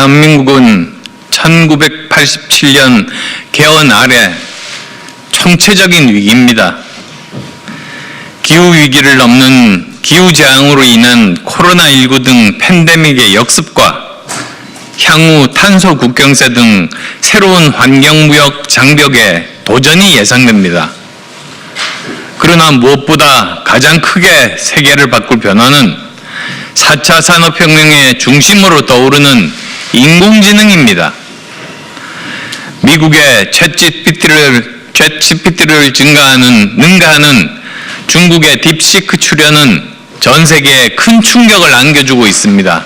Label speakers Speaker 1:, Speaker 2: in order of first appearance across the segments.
Speaker 1: 대한민국은 1987년 개헌 아래 총체적인 위기입니다. 기후 위기를 넘는 기후 재앙으로 인한 코로나19 등 팬데믹의 역습과 향후 탄소 국경세 등 새로운 환경무역 장벽에 도전이 예상됩니다. 그러나 무엇보다 가장 크게 세계를 바꿀 변화는 4차 산업혁명의 중심으로 떠오르는 인공지능입니다. 미국의 챗GPT를, 챗GPT를 증가하는, 능가하는 중국의 딥시크 출현은 전 세계에 큰 충격을 안겨주고 있습니다.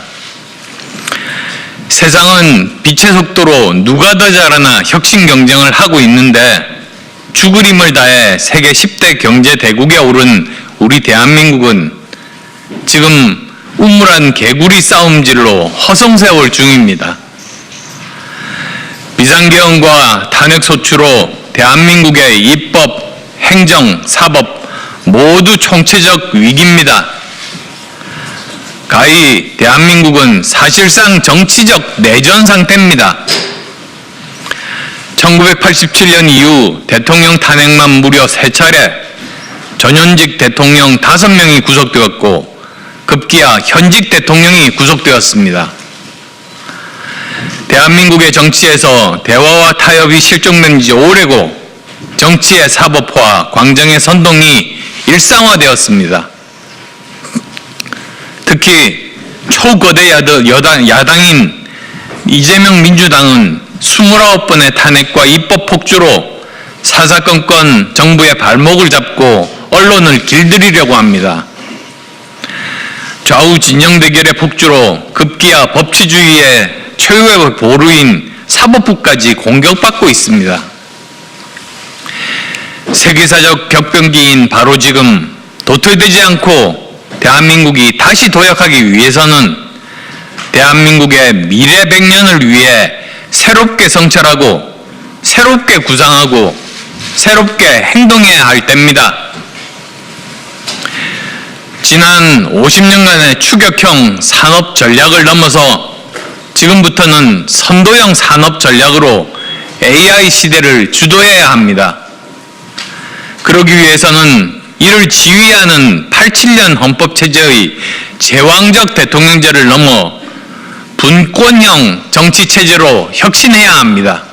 Speaker 1: 세상은 빛의 속도로 누가 더 잘하나 혁신 경쟁을 하고 있는데 죽을 힘을 다해 세계 10대 경제 대국에 오른 우리 대한민국은 지금 우물한 개구리 싸움질로 허송세월 중입니다. 비상계엄과 탄핵소추로 대한민국의 입법, 행정, 사법 모두 총체적 위기입니다. 가히 대한민국은 사실상 정치적 내전 상태입니다. 1987년 이후 대통령 탄핵만 무려 세 차례 전현직 대통령 5명이 구속되었고 급기야 현직 대통령이 구속되었습니다. 대한민국의 정치에서 대화와 타협이 실종된 지 오래고 정치의 사법화, 광정의 선동이 일상화되었습니다. 특히 초거대 여당, 야당인 이재명 민주당은 29번의 탄핵과 입법 폭주로 사사건건 정부의 발목을 잡고 언론을 길들이려고 합니다. 좌우 진영 대결의 폭주로 급기야 법치주의의 최후의 보루인 사법부까지 공격받고 있습니다. 세계사적 격변기인 바로 지금 도태되지 않고 대한민국이 다시 도약하기 위해서는 대한민국의 미래 100년을 위해 새롭게 성찰하고 새롭게 구상하고 새롭게 행동해야 할 때입니다. 지난 50년간의 추격형 산업 전략을 넘어서 지금부터는 선도형 산업 전략으로 AI 시대를 주도해야 합니다. 그러기 위해서는 이를 지휘하는 87년 헌법체제의 제왕적 대통령제를 넘어 분권형 정치체제로 혁신해야 합니다.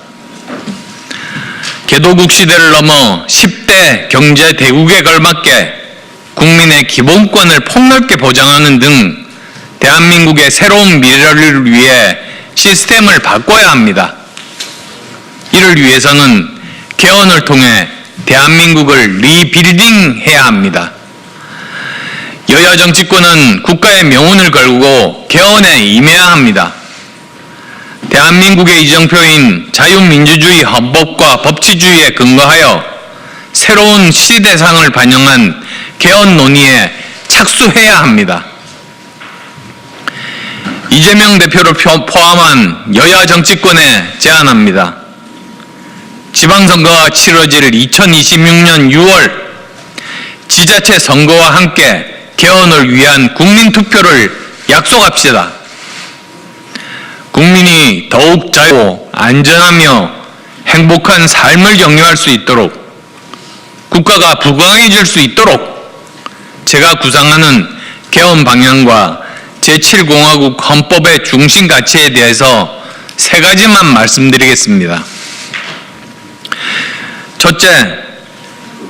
Speaker 1: 개도국 시대를 넘어 10대 경제 대국에 걸맞게 국민의 기본권을 폭넓게 보장하는 등 대한민국의 새로운 미래를 위해 시스템을 바꿔야 합니다. 이를 위해서는 개헌을 통해 대한민국을 리빌딩 해야 합니다. 여야 정치권은 국가의 명운을 걸고 개헌에 임해야 합니다. 대한민국의 이정표인 자유민주주의 헌법과 법치주의에 근거하여 새로운 시대상을 반영한 개헌 논의에 착수해야 합니다. 이재명 대표를 포함한 여야 정치권에 제안합니다. 지방선거가 치러질 2026년 6월 지자체 선거와 함께 개헌을 위한 국민투표를 약속합시다. 국민이 더욱 자유, 안전하며 행복한 삶을 영위할 수 있도록 국가가 부강해질 수 있도록 제가 구상하는 개헌 방향과 제7공화국 헌법의 중심 가치에 대해서 세 가지만 말씀드리겠습니다. 첫째,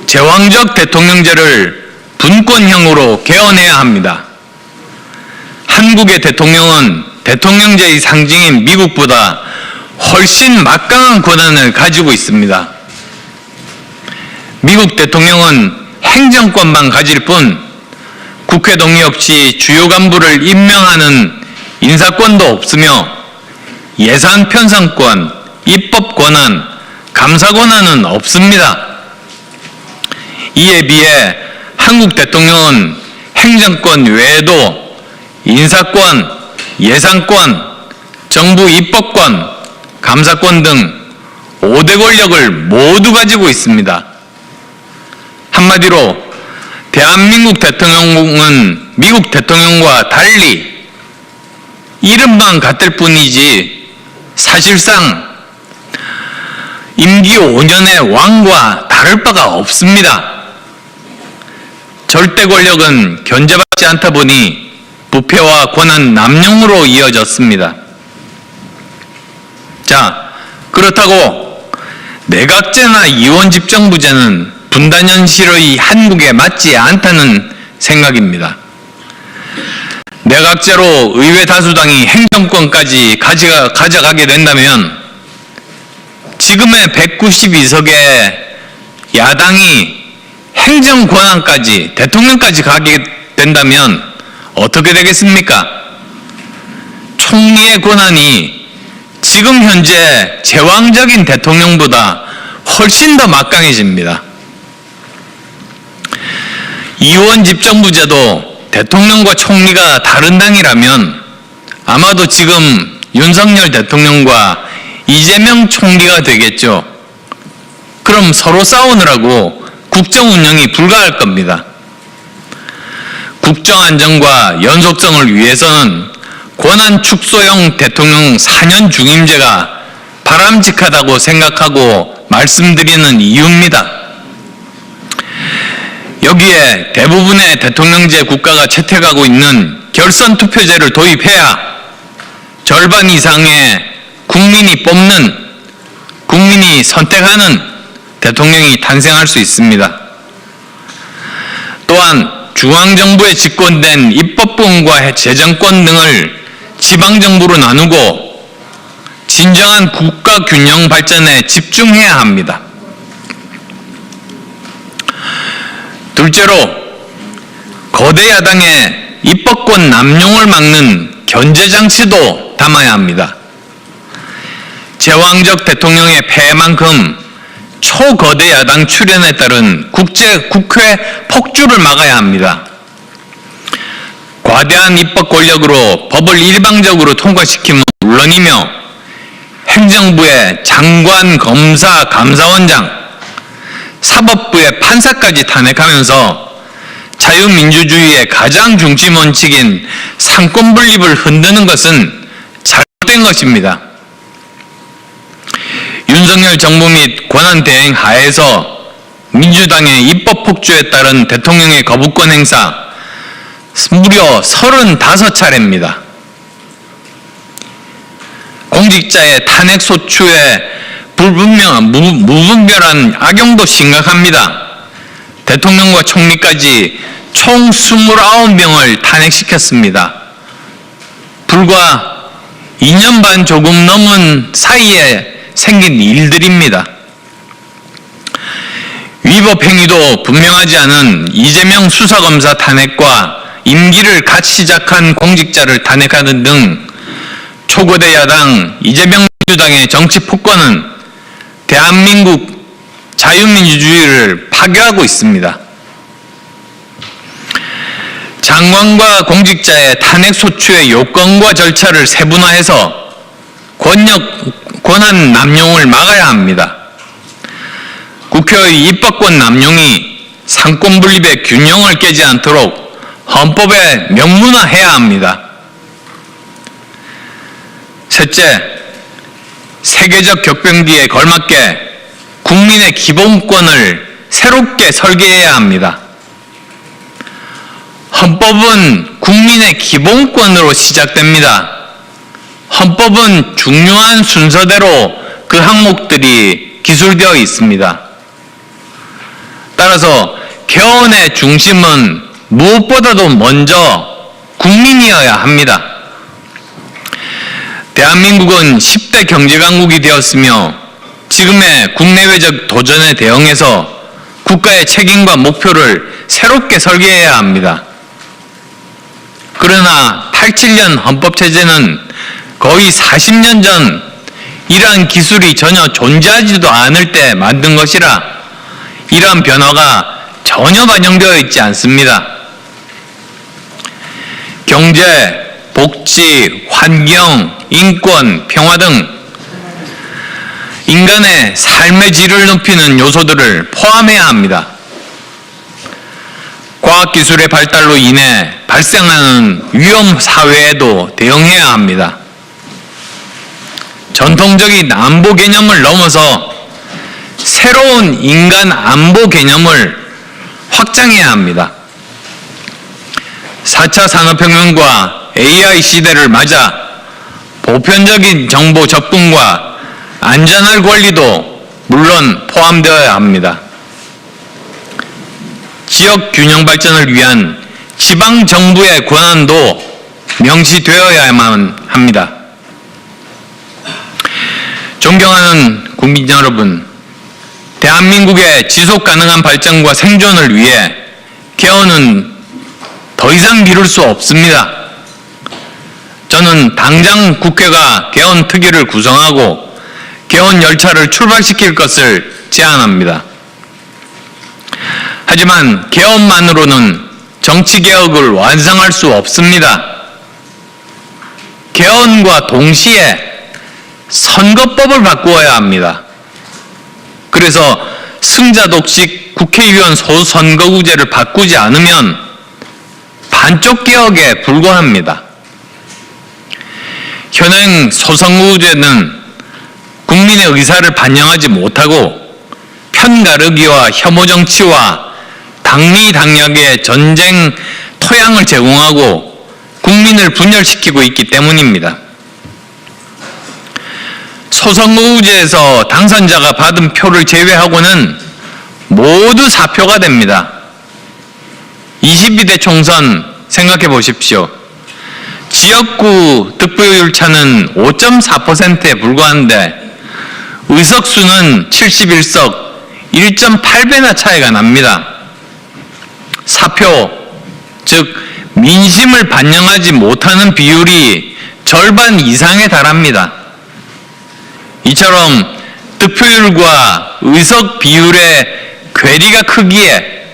Speaker 1: 제왕적 대통령제를 분권형으로 개헌해야 합니다. 한국의 대통령은 대통령제의 상징인 미국보다 훨씬 막강한 권한을 가지고 있습니다. 미국 대통령은 행정권만 가질 뿐 국회 동의 없이 주요 간부를 임명하는 인사권도 없으며 예산 편성권, 입법 권한, 감사 권한은 없습니다. 이에 비해 한국 대통령은 행정권 외에도 인사권, 예산권, 정부 입법권, 감사권 등 5대 권력을 모두 가지고 있습니다. 한마디로 대한민국 대통령은 미국 대통령과 달리 이름만 같을 뿐이지 사실상 임기 5년의 왕과 다를 바가 없습니다. 절대 권력은 견제받지 않다 보니 부패와 권한 남용으로 이어졌습니다. 자, 그렇다고 내각제나 이원 집정부제는 분단 현실의 한국에 맞지 않다는 생각입니다. 내각제로 의회 다수당이 행정권까지 가져가, 가져가 게 된다면 지금의 192석의 야당이 행정 권한까지 대통령까지 가게 된다면 어떻게 되겠습니까? 총리의 권한이 지금 현재 제왕적인 대통령보다 훨씬 더 막강해집니다. 이원 집정부제도 대통령과 총리가 다른 당이라면 아마도 지금 윤석열 대통령과 이재명 총리가 되겠죠. 그럼 서로 싸우느라고 국정 운영이 불가할 겁니다. 국정 안정과 연속성을 위해서는 권한 축소형 대통령 4년 중임제가 바람직하다고 생각하고 말씀드리는 이유입니다. 여기에 대부분의 대통령제 국가가 채택하고 있는 결선 투표제를 도입해야 절반 이상의 국민이 뽑는 국민이 선택하는 대통령이 탄생할 수 있습니다. 또한 중앙정부에 집권된 입법부문과 재정권 등을 지방정부로 나누고 진정한 국가 균형 발전에 집중해야 합니다. 둘째로 거대 야당의 입법권 남용을 막는 견제 장치도 담아야 합니다. 제왕적 대통령의 폐해만큼 초거대 야당 출연에 따른 국제 국회 폭주를 막아야 합니다. 과대한 입법 권력으로 법을 일방적으로 통과시키면 물론이며 행정부의 장관, 검사, 감사원장, 사법부의 판사까지 탄핵하면서 자유민주주의의 가장 중심 원칙인 상권 분립을 흔드는 것은 잘못된 것입니다. 윤석열 정부 및 권한 대행 하에서 민주당의 입법 폭주에 따른 대통령의 거부권 행사 무려 35차례입니다. 공직자의 탄핵 소추에 불분명, 무, 무분별한 악용도 심각합니다. 대통령과 총리까지 총 29명을 탄핵시켰습니다. 불과 2년 반 조금 넘은 사이에 생긴 일들입니다. 위법 행위도 분명하지 않은 이재명 수사검사 탄핵과 임기를 갓 시작한 공직자를 탄핵하는 등 초거대 야당 이재명 민주당의 정치 폭거는 대한민국 자유민주주의를 파괴하고 있습니다. 장관과 공직자의 탄핵 소추의 요건과 절차를 세분화해서 권력, 권한 남용을 막아야 합니다. 국회의 입법권 남용이 상권 분립의 균형을 깨지 않도록 헌법에 명문화해야 합니다. 셋째, 세계적 격변기에 걸맞게 국민의 기본권을 새롭게 설계해야 합니다. 헌법은 국민의 기본권으로 시작됩니다. 헌법은 중요한 순서대로 그 항목들이 기술되어 있습니다. 따라서 개헌의 중심은 무엇보다도 먼저 국민이어야 합니다. 대한민국은 10대 경제강국이 되었으며 지금의 국내외적 도전에 대응해서 국가의 책임과 목표를 새롭게 설계해야 합니다. 그러나 87년 헌법체제는 거의 40년 전 이러한 기술이 전혀 존재하지도 않을 때 만든 것이라 이러한 변화가 전혀 반영되어 있지 않습니다. 경제, 복지, 환경, 인권, 평화 등 인간의 삶의 질을 높이는 요소들을 포함해야 합니다. 과학기술의 발달로 인해 발생하는 위험 사회에도 대응해야 합니다. 전통적인 안보 개념을 넘어서 새로운 인간 안보 개념을 확장해야 합니다. 4차 산업혁명과 AI 시대를 맞아 보편적인 정보 접근과 안전할 권리도 물론 포함되어야 합니다. 지역 균형 발전을 위한 지방 정부의 권한도 명시되어야만 합니다. 존경하는 국민 여러분, 대한민국의 지속 가능한 발전과 생존을 위해 개헌은 더 이상 미룰 수 없습니다. 저는 당장 국회가 개헌 특위를 구성하고 개헌 열차를 출발시킬 것을 제안합니다. 하지만 개헌만으로는 정치 개혁을 완성할 수 없습니다. 개헌과 동시에 선거법을 바꾸어야 합니다. 그래서 승자 독식 국회의원 소선거구제를 바꾸지 않으면 반쪽 개혁에 불과합니다. 현행 소선거구제는 국민의 의사를 반영하지 못하고 편가르기와 혐오 정치와 당리 당략의 전쟁 토양을 제공하고 국민을 분열시키고 있기 때문입니다. 소선거구제에서 당선자가 받은 표를 제외하고는 모두 사표가 됩니다. 22대 총선 생각해 보십시오. 지역구 득표율 차는 5.4%에 불과한데 의석수는 71석 1.8배나 차이가 납니다. 사표, 즉 민심을 반영하지 못하는 비율이 절반 이상에 달합니다. 이처럼 득표율과 의석 비율의 괴리가 크기에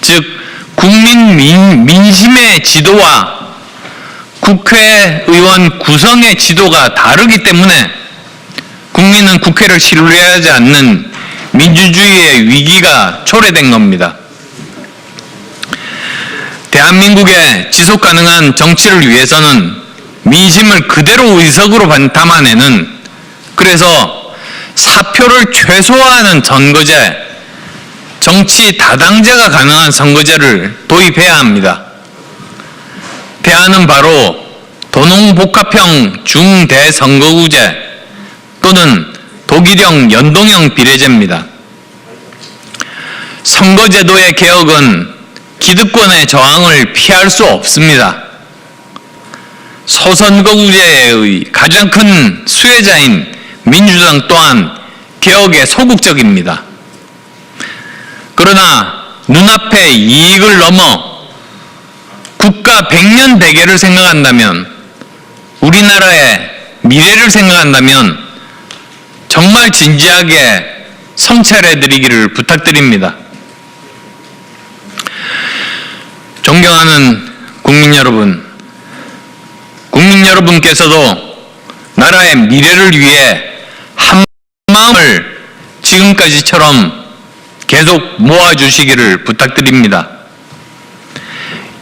Speaker 1: 즉 국민 민, 민심의 지도와 국회의원 구성의 지도가 다르기 때문에 국민은 국회를 신뢰하지 않는 민주주의의 위기가 초래된 겁니다. 대한민국의 지속 가능한 정치를 위해서는 민심을 그대로 의석으로 담아내는 그래서 사표를 최소화하는 선거제, 정치 다당제가 가능한 선거제를 도입해야 합니다. 대안은 바로 도농복합형 중대선거구제 또는 독일형 연동형 비례제입니다. 선거제도의 개혁은 기득권의 저항을 피할 수 없습니다. 소선거구제의 가장 큰 수혜자인 민주당 또한 개혁에 소극적입니다. 그러나 눈앞의 이익을 넘어 국가 백년 대계를 생각한다면 우리나라의 미래를 생각한다면 정말 진지하게 성찰해 드리기를 부탁드립니다. 존경하는 국민 여러분, 국민 여러분께서도 나라의 미래를 위해 한 마음을 지금까지처럼 계속 모아주시기를 부탁드립니다.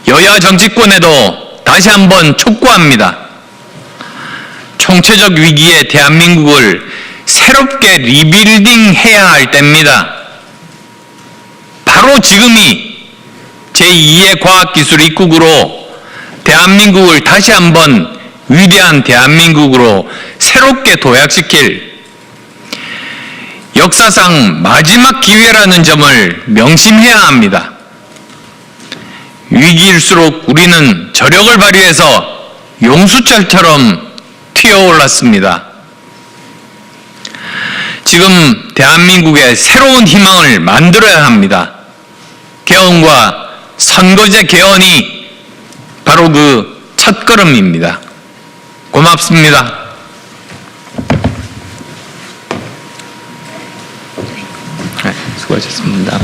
Speaker 1: 여야 정치권에도 다시 한번 촉구합니다. 총체적 위기에 대한민국을 새롭게 리빌딩 해야 할 때입니다. 바로 지금이 제2의 과학기술 입국으로 대한민국을 다시 한번 위대한 대한민국으로 새롭게 도약시킬 역사상 마지막 기회라는 점을 명심해야 합니다. 위기일수록 우리는 저력을 발휘해서 용수철처럼 튀어올랐습니다. 지금 대한민국의 새로운 희망을 만들어야 합니다. 개헌과 선거제 개헌이 바로 그 첫걸음입니다. 고맙습니다. 네, 수고하셨습니다.